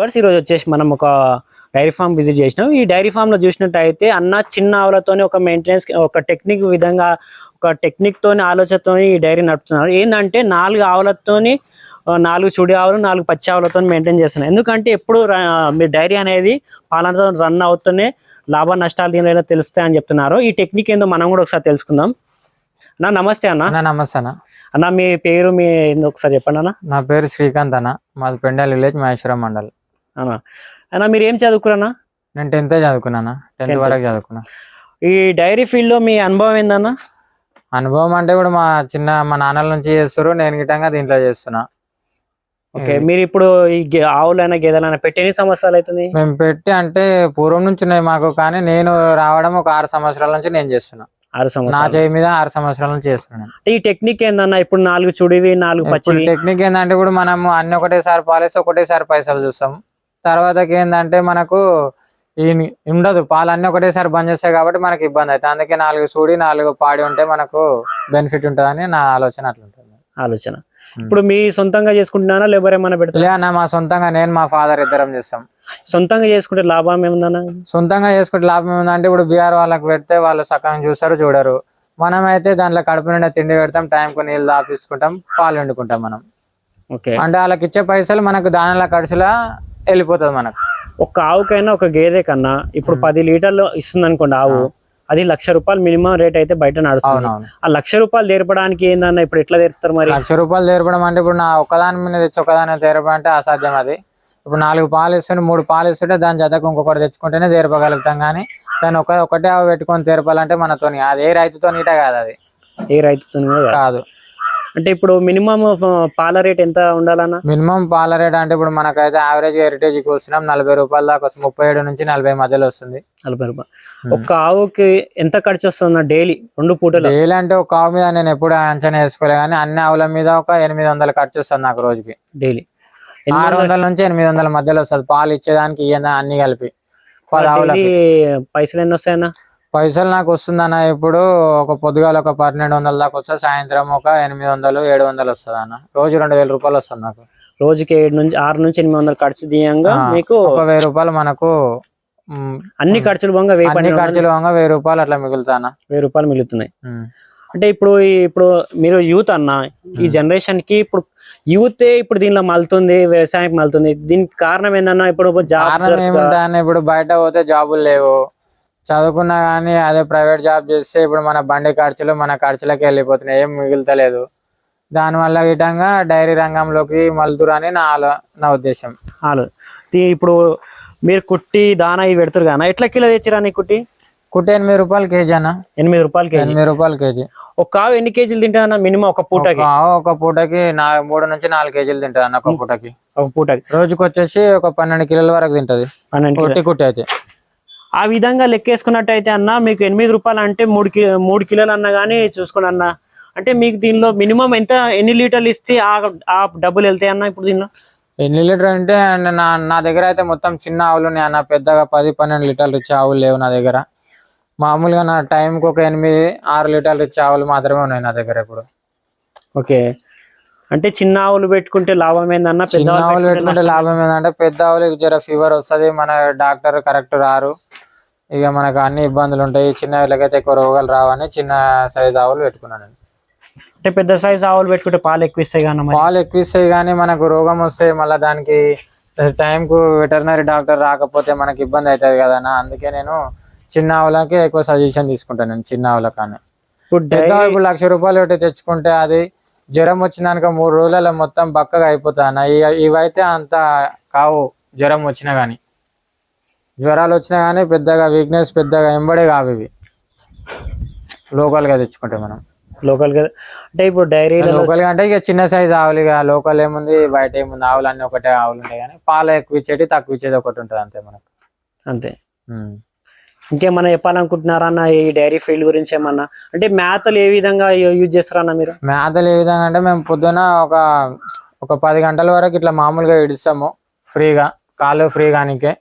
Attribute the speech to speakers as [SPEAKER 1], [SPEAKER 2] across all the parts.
[SPEAKER 1] Verse ఈరోజు వచ్చేసి మనం ఒక డైరీ ఫామ్ విజిట్ చేసినాం. ఈ డైరీ ఫామ్లో చూసినట్టయితే అన్న చిన్న ఆవులతోనే ఒక మెయింటెనెన్స్ ఒక టెక్నిక్ విధంగా ఒక టెక్నిక్ తోని ఆలోచనతో ఈ డైరీ నడుపుతున్నారు. ఏంటంటే నాలుగు ఆవులతోని నాలుగు చుడి ఆవులు నాలుగు పచ్చి ఆవులతో మెయింటైన్ చేస్తున్నారు. ఎందుకంటే ఎప్పుడు మీ డైరీ అనేది పాలనతో రన్ అవుతూనే లాభ నష్టాలు దీనిలో తెలుస్తాయని చెప్తున్నారు. ఈ టెక్నిక్ ఏందో మనం కూడా ఒకసారి తెలుసుకుందాం. అన్న నమస్తే అన్న.
[SPEAKER 2] అన్న నమస్తే అన్న.
[SPEAKER 1] అన్న మీ పేరు మీ ఏందో ఒకసారి చెప్పండి అన్న.
[SPEAKER 2] నా పేరు శ్రీకాంత్ అన్న. మాది పెండల్ విలేజ్ మహేశ్వరం మండల్.
[SPEAKER 1] అన్న అన్న మీరు ఏం చదువుకురన్నా
[SPEAKER 2] నేను టెన్త్ చదువుకున్నాను? టెన్త్. వరకు చదువుకున్నా.
[SPEAKER 1] ఈ డైరీ ఫీల్డ్లో మీ అనుభవం ఏందన్న?
[SPEAKER 2] అనుభవం అంటే ఇప్పుడు మా చిన్న మా నాన్నల నుంచి చేస్తారు నేను గిట్టంగా దీంట్లో చేస్తున్నా.
[SPEAKER 1] ఓకే మీరు ఇప్పుడు ఈ ఆవులైనా గేదెలైనా పెట్టి ఎన్ని సంవత్సరాలు అవుతుంది?
[SPEAKER 2] మేము పెట్టి అంటే పూర్వం నుంచి ఉన్నాయి మాకు కానీ నేను రావడం ఒక ఆరు సంవత్సరాల నుంచి నేను చేస్తున్నా.
[SPEAKER 1] ఆరు
[SPEAKER 2] నా
[SPEAKER 1] సంవత్సరాలు
[SPEAKER 2] చేయి మీద ఆరు సంవత్సరాల నుంచి చేస్తున్నాను
[SPEAKER 1] ఈ టెక్నిక్ ఏందన్న? ఇప్పుడు నాలుగు చుడివి నాలుగు పచ్చివి?
[SPEAKER 2] టెక్నిక్ ఏంటంటే ఇప్పుడు మనం అన్ని ఒకటేసారి పాలేసి ఒకటేసారి పైసలు చూస్తాం. తర్వాతకి ఏంటంటే మనకు ఈ ఉండదు. పాలు అన్ని ఒకటేసారి బంద్ చేస్తాయి కాబట్టి మనకి ఇబ్బంది అవుతుంది. అందుకే నాలుగు చూడి నాలుగు పాడి ఉంటే మనకు బెనిఫిట్ ఉంటుందని నా ఆలోచన అట్లుంటుంది.
[SPEAKER 1] ఆలోచన. ఇప్పుడు మీ సొంతంగా చేసుకుంటున్నారా లేబర్ ఏమైనా
[SPEAKER 2] మా సొంతంగా నేను మా ఫాదర్ ఇద్దరం చేస్తాం.
[SPEAKER 1] సొంతంగా చేసుకుంటే లాభం ఏముందన్న?
[SPEAKER 2] సొంతంగా చేసుకుంటే లాభం ఏముందంటే ఇప్పుడు బీఆర్ వాళ్ళకి పెడితే వాళ్ళు సగం చూస్తారు చూడరు. మనం అయితే దాంట్లో కడుపు నిండా తిండి పెడతాం టైంకు నీళ్ళు దాపించుకుంటాం పాలు వండుకుంటాం మనం.
[SPEAKER 1] ఓకే.
[SPEAKER 2] అంటే వాళ్ళకి ఇచ్చే పైసలు మనకు దానిలో ఖర్చులా వెళ్ళిపోతుంది మనకు.
[SPEAKER 1] ఒక ఆవుకైనా ఒక గేదె కన్నా ఇప్పుడు. పది లీటర్లు ఇస్తుంది అనుకోండి ఆవు అది లక్ష రూపాయలు మినిమం రేట్ అయితే బయట నడుస్తుంది. ఆ లక్ష రూపాయలు తీర్పడానికి ఏందన్న ఇప్పుడు ఎట్లా తీరుతారు మరి?
[SPEAKER 2] లక్ష రూపాయలు తీరపడం అంటే ఇప్పుడు నా ఒక్కదాని మీద తెచ్చి ఒక్కదాని తీరపడం అంటే అసాధ్యం అది. ఇప్పుడు నాలుగు పాలు ఇస్తుంటే మూడు పాలు ఇస్తుంటే దాని జతకు ఇంకొకటి తెచ్చుకుంటేనే తీరపగలుగుతాం కానీ దాన్ని ఒక ఒకటే ఆవు పెట్టుకొని తీరపాలంటే మనతోని అది ఏ రైతుతో నీట కాదు అది.
[SPEAKER 1] ఏ రైతు
[SPEAKER 2] కాదు.
[SPEAKER 1] అంటే ఇప్పుడు మినిమం పాల రేట్ ఎంత ఉండాలన్న?
[SPEAKER 2] మినిమం పాల రేట్ అంటే ఇప్పుడు మనకైతే యావరేజ్ హెరిటేజ్కి వస్తున్నాం నలభై రూపాయల దాకా ముప్పై ఏడు నుంచి నలభై మధ్యలో వస్తుంది.
[SPEAKER 1] నలభై రూపాయలు. ఒక్క ఆవుకి ఎంత ఖర్చు వస్తుంది డైలీ? రెండు పూటలు?
[SPEAKER 2] డైలీ అంటే ఒక ఆవు మీద నేను ఎప్పుడు అంచనా వేసుకోలే కానీ అన్ని ఆవుల మీద ఒక ఎనిమిది వందల ఖర్చు వస్తుంది నాకు రోజుకి.
[SPEAKER 1] డైలీ.
[SPEAKER 2] ఆరు వందల నుంచి ఎనిమిది వందల మధ్యలో వస్తుంది. పాలు ఇచ్చేదానికి ఇయ్యదా అన్ని కలిపి. పది ఆవులకి.
[SPEAKER 1] పైసలు ఎన్ని వస్తాయన్న?
[SPEAKER 2] పైసలు నాకు వస్తుందన్న ఇప్పుడు ఒక పొద్దుగాల ఒక పన్నెండు వందల దాకా వస్తుంది సాయంత్రం ఒక ఎనిమిది వందలు ఏడు వందలు వస్తుంది అన్న రోజు రెండు వేల రూపాయలు వస్తుంది నాకు.
[SPEAKER 1] రోజుకి ఏడు నుంచి ఆరు నుంచి ఎనిమిది వందలు ఖర్చు తీయంగా
[SPEAKER 2] ఆ,
[SPEAKER 1] మీకు
[SPEAKER 2] ఒక వెయ్యి రూపాయలు మనకు
[SPEAKER 1] అన్ని ఖర్చులు పోగా వెయ్యి
[SPEAKER 2] అన్ని ఖర్చులు వెయ్యి రూపాయలు అట్లా మిగులుతానా
[SPEAKER 1] వెయ్యి రూపాయలు మిగులుతున్నాయి. అంటే ఇప్పుడు ఇప్పుడు మీరు యూత్ అన్న ఈ. జనరేషన్కి ఇప్పుడు యూత్ ఇప్పుడు దీనిలో మలుతుంది వ్యవసాయం మలుతుంది దీనికి కారణం ఏందన్నా ఇప్పుడు జాబ్
[SPEAKER 2] ఇప్పుడు బయట పోతే జాబులు లేవు. చదువుకున్నా కానీ అదే ప్రైవేట్ జాబ్ చేస్తే ఇప్పుడు మన బండి ఖర్చులు మన ఖర్చులకి వెళ్ళిపోతున్నాయి ఏం మిగులుతలేదు. దానివల్ల గిటంగా డైరీ రంగంలోకి మలుతురని నా ఆలో- నా ఉద్దేశం.
[SPEAKER 1] తీ- ఇప్పుడు మీరు కుట్టి దానా ఇవి పెడతారు కానీ ఎట్లా కిలో తెచ్చిరా నీ కుట్టి?
[SPEAKER 2] కుట్టి ఎనిమిది రూపాయలు కేజీ అన్న.
[SPEAKER 1] ఎనిమిది రూపాయలు కేజీ?
[SPEAKER 2] ఎనిమిది రూపాయలు కేజీ.
[SPEAKER 1] ఒక ఆవు ఎన్ని కేజీలు తింటా మినిమం ఒక పూటకి?
[SPEAKER 2] ఒక పూటకి నా మూడు నుంచి నాలుగు కేజీలు తింటది అన్న ఒక పూటకి.
[SPEAKER 1] ఒక పూటకి.
[SPEAKER 2] రోజుకి వచ్చేసి ఒక పన్నెండు కిలోల వరకు తింటది.
[SPEAKER 1] పన్నెండు
[SPEAKER 2] కుట్టి. కుట్టి అయితే
[SPEAKER 1] ఆ విధంగా లెక్కేసుకున్నట్టయితే అన్న మీకు ఎనిమిది రూపాయలు అంటే మూడు కి మూడు కిలోలు అన్న కానీ చూసుకోండి అన్న. అంటే మీకు దీనిలో మినిమం ఎంత ఎన్ని లీటర్లు ఇస్తే ఆ ఆ డబ్బులు వెళ్తాయి అన్న ఇప్పుడు దీనిలో?
[SPEAKER 2] ఎన్ని లీటర్ అంటే నా నా దగ్గర అయితే మొత్తం చిన్న ఆవులు ఉన్నాయి అన్న. పెద్దగా పది పన్నెండు లీటర్లు ఇచ్చే ఆవులు లేవు నా దగ్గర. మామూలుగా నా టైంకి ఒక ఎనిమిది ఆరు లీటర్లు ఇచ్చే ఆవులు మాత్రమే ఉన్నాయి నా దగ్గర ఇప్పుడు.
[SPEAKER 1] ఓకే. అంటే చిన్న ఆవులు పెట్టుకుంటే లాభం ఏందన్న పెద్ద
[SPEAKER 2] చిన్న
[SPEAKER 1] ఆవులు పెట్టుకుంటే
[SPEAKER 2] లాభం ఏంటంటే పెద్ద ఆవులకి జర ఫీవర్ వస్తది మన డాక్టర్ కరెక్ట్ రారు. ఇక మనకు అన్ని ఇబ్బందులు ఉంటాయి. చిన్న వాళ్ళకైతే ఎక్కువ రోగాలు రావని చిన్న సైజ్ ఆవులు పెట్టుకున్నాను నేను.
[SPEAKER 1] అంటే పెద్ద సైజ్ ఆవులు పెట్టుకుంటే పాలు ఎక్కువ ఇస్తాయి కానీ
[SPEAKER 2] పాలు ఎక్కువ ఇస్తాయి కానీ మనకు రోగం వస్తే మళ్ళీ దానికి టైంకు వెటర్నరీ డాక్టర్ రాకపోతే మనకి ఇబ్బంది అవుతుంది కదా అన్న. అందుకే నేను చిన్న ఆవులకి ఎక్కువ సజెషన్ తీసుకుంటాను నేను చిన్న ఆవుల కానీ
[SPEAKER 1] ఇప్పుడు
[SPEAKER 2] లక్ష రూపాయలు ఒకటి తెచ్చుకుంటే అది జ్వరం వచ్చినాక మూడు రోజులలో మొత్తం బక్కగా ఇ- ఇవైతే అంత కావు జ్వరం వచ్చినా కానీ జ్వరాలు వచ్చినా కానీ పెద్దగా వీక్నెస్ పెద్దగా ఎంబడే కావు ఇవి. లోకల్గా తెచ్చుకుంటే మనం.
[SPEAKER 1] లోకల్గా అంటే ఇప్పుడు డైరీలో
[SPEAKER 2] లోకల్గా అంటే ఇక చిన్న సైజ్ ఆవులు ఇక లోకల్ ఏముంది బయట ఏముంది ఆవులు అన్ని ఒకటే ఆవులు ఉంటాయి కానీ పాలు ఎక్కువ ఇచ్చేటి తక్కువ ఇచ్చేది ఒకటి ఉంటుంది అంతే మనకు.
[SPEAKER 1] అంతే. ఇంకేమన్నా చెప్పాలనుకుంటున్నారా అన్న ఈ డైరీ ఫీల్డ్ గురించి ఏమన్నా? అంటే మేతలు ఏ విధంగా యూజ్ చేస్తారన్న మీరు?
[SPEAKER 2] మేతలు ఏ విధంగా అంటే మేము పొద్దున ఒక ఒక పది గంటల వరకు ఇట్లా మామూలుగా ఇడిస్తాము. ఫ్రీగా కాలు ఫ్రీ కానికే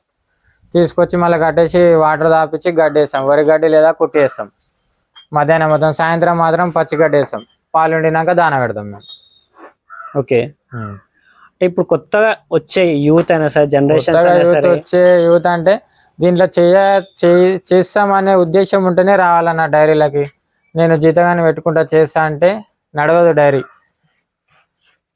[SPEAKER 2] తీసుకొచ్చి మళ్ళీ కట్టేసి వాటర్ తాపించి గడ్డేస్తాం. వరి గడ్డి లేదా కుట్టి వేస్తాం. మధ్యాహ్నం మొత్తం సాయంత్రం మాత్రం పచ్చి గడ్డి వేస్తాం. పాలు ఉండినాక దాన పెడతాం మేము.
[SPEAKER 1] ఓకే. ఇప్పుడు కొత్తగా వచ్చే యూత్ అయినా సరే జనరేషన్
[SPEAKER 2] కొత్తగా యూత్ వచ్చే యూత్ అంటే దీంట్లో చేయ చేస్తామనే ఉద్దేశం ఉంటేనే రావాలన్న డైరీలకి నేను జీతగాని పెట్టుకుంటా చేస్తా అంటే నడవదు డైరీ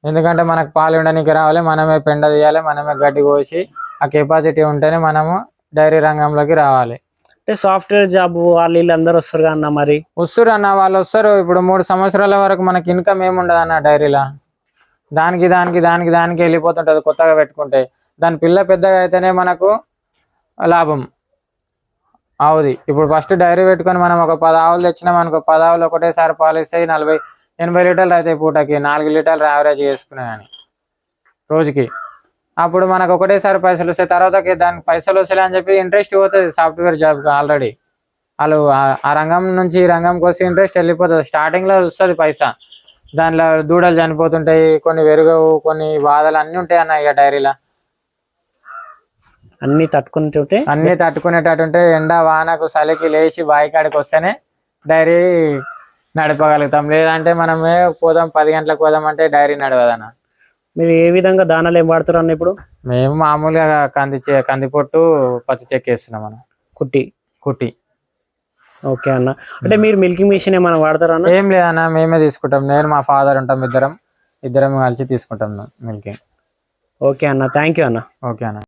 [SPEAKER 2] ఎందుకంటే మనకు పాలు ఉండడానికి రావాలి మనమే పెండ తీయాలి మనమే గడ్డి కోసి ఆ కెపాసిటీ ఉంటేనే మనము డైరీ రంగంలోకి రావాలి.
[SPEAKER 1] అంటే సాఫ్ట్వేర్ జాబ్ వాళ్ళు వీళ్ళందరూ వస్తారు అన్న మరి?
[SPEAKER 2] వస్తారు అన్న వాళ్ళు వస్తారు. ఇప్పుడు మూడు సంవత్సరాల వరకు మనకి ఇన్కమ్ ఏముండదు అన్న డైరీలో దానికి దానికి దానికి దానికి వెళ్ళిపోతుంటది కొత్తగా పెట్టుకుంటే. దాని పిల్ల పెద్దగా అయితేనే మనకు లాభం. ఆవుది. ఇప్పుడు ఫస్ట్ డైరీ పెట్టుకొని మనం ఒక పది ఆవులు తెచ్చినాం అనుకో పది ఆవులు ఒకటేసారి పాలు ఇస్తాయి నలభై ఎనభై లీటర్లు అవుతాయి పూటకి నాలుగు లీటర్లు యావరేజ్ చేసుకునే కానీ రోజుకి. అప్పుడు మనకు ఒకటేసారి పైసలు వస్తాయి తర్వాతకి దానికి పైసలు వస్తాయి అని చెప్పి ఇంట్రెస్ట్ పోతుంది సాఫ్ట్వేర్ జాబ్కి ఆల్రెడీ. వాళ్ళు ఆ- రంగం నుంచి ఈ రంగంకి వస్తే ఇంట్రెస్ట్ వెళ్ళిపోతుంది. స్టార్టింగ్లో వస్తుంది పైసా. దాంట్లో దూడలు చనిపోతుంటాయి కొన్ని వెరుగవు కొన్ని బాధలు అన్ని ఉంటాయి అన్న ఇక డైరీలో.
[SPEAKER 1] అన్ని తట్టుకుంటుంటే
[SPEAKER 2] అన్ని తట్టుకునేటట్టు ఉంటే ఎండ వానకు చలికి లేచి బావి కాడికి వస్తేనే డైరీ నడపగలుగుతాం. లేదంటే మనమే పోదాం పది గంటలకు పోదాం అంటే డైరీ నడవదన్న.
[SPEAKER 1] మీరు ఏ విధంగా దానాలు ఏం వాడుతారు అన్న ఇప్పుడు?
[SPEAKER 2] మేము మామూలుగా కంది కంది పొట్టు పత్తి చెక్క వేస్తున్నాం మనం
[SPEAKER 1] కుట్టి.
[SPEAKER 2] కుట్టి.
[SPEAKER 1] ఓకే అన్న. అంటే మీరు మిల్కింగ్ మిషన్ ఏమైనా వాడతారా అన్న?
[SPEAKER 2] ఏం లేదన్న మేమే తీసుకుంటాం. నేను మా ఫాదర్ ఉంటాం ఇద్దరం. ఇద్దరం కలిసి తీసుకుంటాం మిల్కింగ్.
[SPEAKER 1] ఓకే అన్న. థ్యాంక్ యూ అన్న.
[SPEAKER 2] ఓకే అన్న.